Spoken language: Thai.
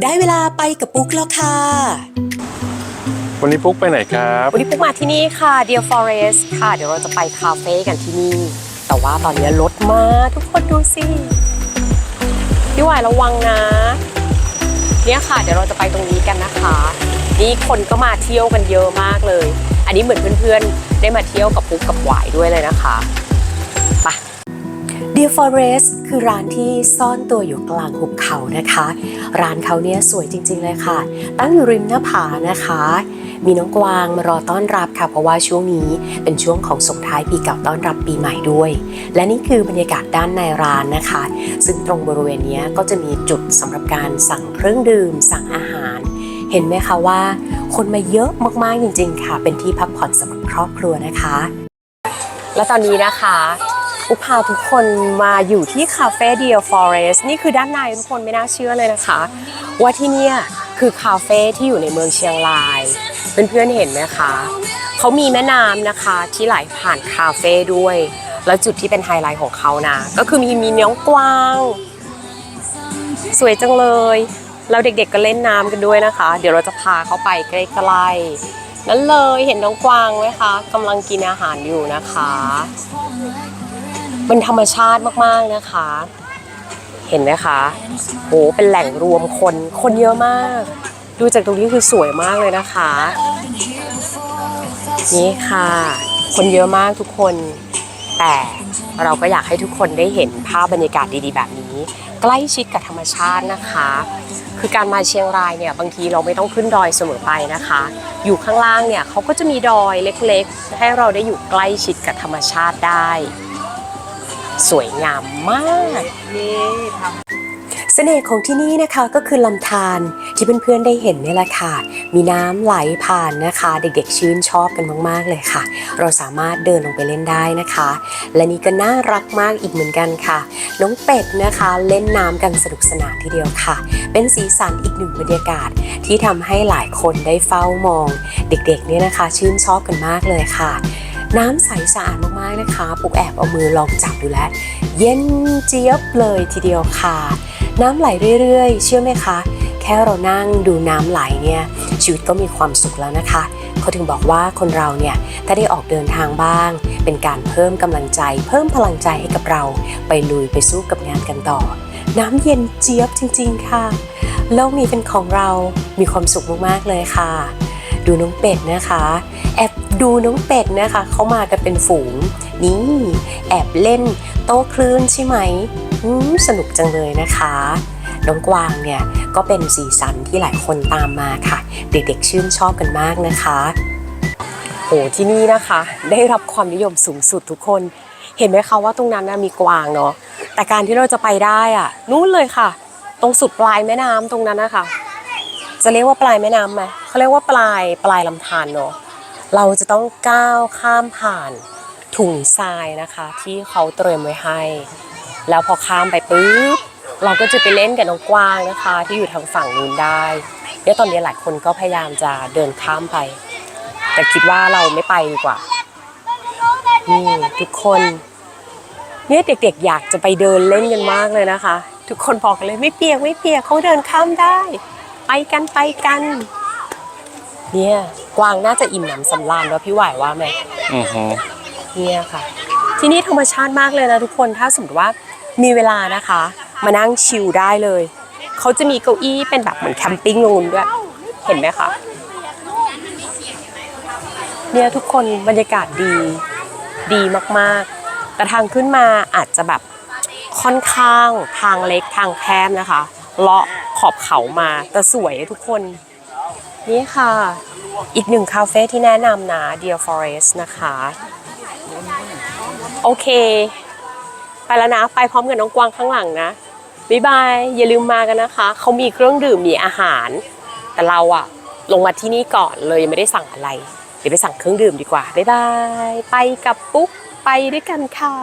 ได้เวลาไปกับปุ๊กแล้วค่ะ วันนี้ปุ๊กไปไหนครับ วันนี้ปุ๊กมาที่นี่ค่ะ Dear Forest ค่ะ เดี๋ยวเราจะไปคาเฟ่กันที่นี่ แต่ว่าตอนนี้รถมาทุกคนดูสิพี่หวายระวังนะเนี่ยค่ะ เดี๋ยวเราจะไปตรงนี้กันนะคะ นี่คนก็มาเที่ยวกันเยอะมากเลย อันนี้เหมือนเพื่อนๆ ได้มาเที่ยวกับปุ๊กกับหวายด้วยเลยนะคะไป Dear Forest คือร้านที่ซ่อนตัวอยู่กลางหุบเขานะคะ ร้านเขาเนี่ยสวยจริง ๆ เลยค่ะ ตั้งอยู่ริมหน้าผานะคะ มีน้องกวางมารอต้อนรับค่ะ เพราะว่าช่วงนี้เป็นช่วงของส่งท้ายปีเก่าต้อนรับปีใหม่ด้วย และนี่คือบรรยากาศด้านในร้านนะคะ ซึ่งตรงบริเวณเนี้ยก็จะมีจุดสำหรับการสั่งเครื่องดื่ม สั่งอาหาร เห็นไหมคะว่า คนมาเยอะมากๆจริง ๆ ค่ะ เป็นที่พักผ่อนสำหรับครอบครัวนะคะ และตอนนี้นะคะ อุพาทุกคนมาอยู่ที่คาเฟ่ Dear Forest นี่คือด้านในทุกคนไม่น่าเชื่อเลยนะคะ ว่าที่เนี่ยคือคาเฟ่ที่อยู่ในเมืองเชียงรายเพื่อนๆเห็นไหมคะเขามีแม่น้ำนะคะที่ไหลผ่านคาเฟ่ด้วย แล้วจุดที่เป็นไฮไลท์ของเขานะ ก็คือมีมีน้องกวาง สวยจังเลยแล้วเด็กๆก็เล่นน้ำกันด้วยนะคะ เดี๋ยวเราจะพาเขาไปใกล้ๆนั่นเลยเห็นน้องกวางไหมคะกำลังกินอาหารอยู่นะคะ เป็นธรรมชาติมากๆนะคะ เห็นไหมคะโหเป็นแหล่งรวมคนคนเยอะมาก ดูจากตรงนี้คือสวยมากเลยนะคะ นี่ค่ะ คนเยอะมากทุกคน แต่เราก็อยากให้ทุกคนได้เห็นภาพบรรยากาศดีๆ แบบนี้ ใกล้ชิดกับธรรมชาตินะคะ คือการมาเชียงรายเนี่ยบางทีเราไม่ต้องขึ้นดอยเสมอไปนะคะ อยู่ข้างล่างเนี่ยเขาก็จะมีดอยเล็กๆ ให้เราได้อยู่ใกล้ชิดกับธรรมชาติได้ สวยงามมากเสน่ห์ของที่นี่นะคะก็คือลำธารที่เพื่อนๆได้เห็นนี่แหละค่ะ มีน้ำไหลผ่านนะคะ เด็กๆชื่นชอบกันมากๆเลยค่ะ เราสามารถเดินลงไปเล่นได้นะคะ และนี่ก็น่ารักมากอีกเหมือนกันค่ะ น้องเป็ดนะคะเล่นน้ำกันสนุกสนานทีเดียวค่ะ เป็นสีสันอีกหนึ่งบรรยากาศ ที่ทำให้หลายคนได้เฝ้ามอง เด็กๆเนี่ยนะคะ ชื่นชอบกันมากเลยค่ะ น้ำใสสะอาดมากๆนะคะปุกแอบเอามือลองจับดูแล้ว เย็นเจี๊ยบเลยทีเดียวค่ะ น้ำไหลเรื่อยๆ เชื่อไหมคะ แค่เรานั่งดูน้ำไหลเนี่ยชีวิตก็มีความสุขแล้วนะคะ เขาถึงบอกว่าคนเราเนี่ยถ้าได้ออกเดินทางบ้าง เป็นการเพิ่มกำลังใจ เพิ่มพลังใจให้กับเรา ไปลุยไปสู้กับงานกันต่อ น้ำเย็นเจี๊ยบจริง ๆ ค่ะโลกนี้เป็นของเรามีความสุขมากๆเลยค่ะ ดูน้องเป็ดนะคะแอบ ดูน้องเป็ดนะคะเขามากันเป็นฝูง นี่ แอบเล่นโต้คลื่นใช่ไหมอืมสนุกจังเลยนะคะน้องกวางเนี่ยก็เป็นสีสันที่หลายคนตามมาค่ะ เด็กๆชื่นชอบกันมากนะคะโหที่นี่นะคะ ได้รับความนิยมสูงสุดทุกคน เห็นไหมคะว่าตรงนั้นนะมีกวางเนาะแต่การที่เราจะไปได้อะนู่นเลยค่ะ ตรงสุดปลายแม่น้ำตรงนั้นนะคะจะเรียกว่าปลายแม่น้ำไหมเขาเรียกว่าปลายปลายลำธารเนาะ เราจะต้องก้าวข้ามผ่านถุงทรายนะคะ ที่เขาเตรียมไว้ให้ แล้วพอข้ามไปปุ๊บเราก็จะไปเล่นกับน้องกวางนะคะ ที่อยู่ทางฝั่งนู้นได้เดี๋ยวตอนนี้หลายคนก็พยายามจะเดินข้ามไป แต่คิดว่าเราไม่ไปดีกว่านี่ทุกคนเนี่ยเด็กๆ อยากจะไปเดินเล่นกันมากเลยนะคะ ทุกคนบอกกันเลยไม่เปียกไม่เปียกเขาเดินข้ามได้ ไปกันไปกัน เนี่ย กวางน่าจะอิ่มหนำสำราญว่าพี่หวายว่าไหมอือฮึเนี่ยค่ะ ที่นี่ธรรมชาติมากเลยนะทุกคนถ้าสมมติว่ามีเวลานะคะ มานั่งชิลได้เลย เขาจะมีเก้าอี้เป็นแบบเหมือนแคมปิ้งลงนู้นด้วย เห็นไหมคะเนี่ยทุกคนบรรยากาศดีดีมากๆ แต่ทางขึ้นมาอาจจะแบบค่อนข้างทางเล็กทางแคบนะคะ เลาะขอบเขามาแต่สวยทุกคน นี่ค่ะ อีกหนึ่งคาเฟ่ที่แนะนำนะ Dear Forest นะคะ โอเค ไปแล้วนะ ไปพร้อมกับน้องกวางข้างหลังนะ บ๊ายบาย อย่าลืมมากันนะคะ เขามีเครื่องดื่ม มีอาหาร แต่เราอะลงมาที่นี่ก่อนเลยยังไม่ได้สั่งอะไร เดี๋ยวไปสั่งเครื่องดื่มดีกว่า บ๊ายบาย ไปกับปุ๊ก ไปด้วยกันค่ะ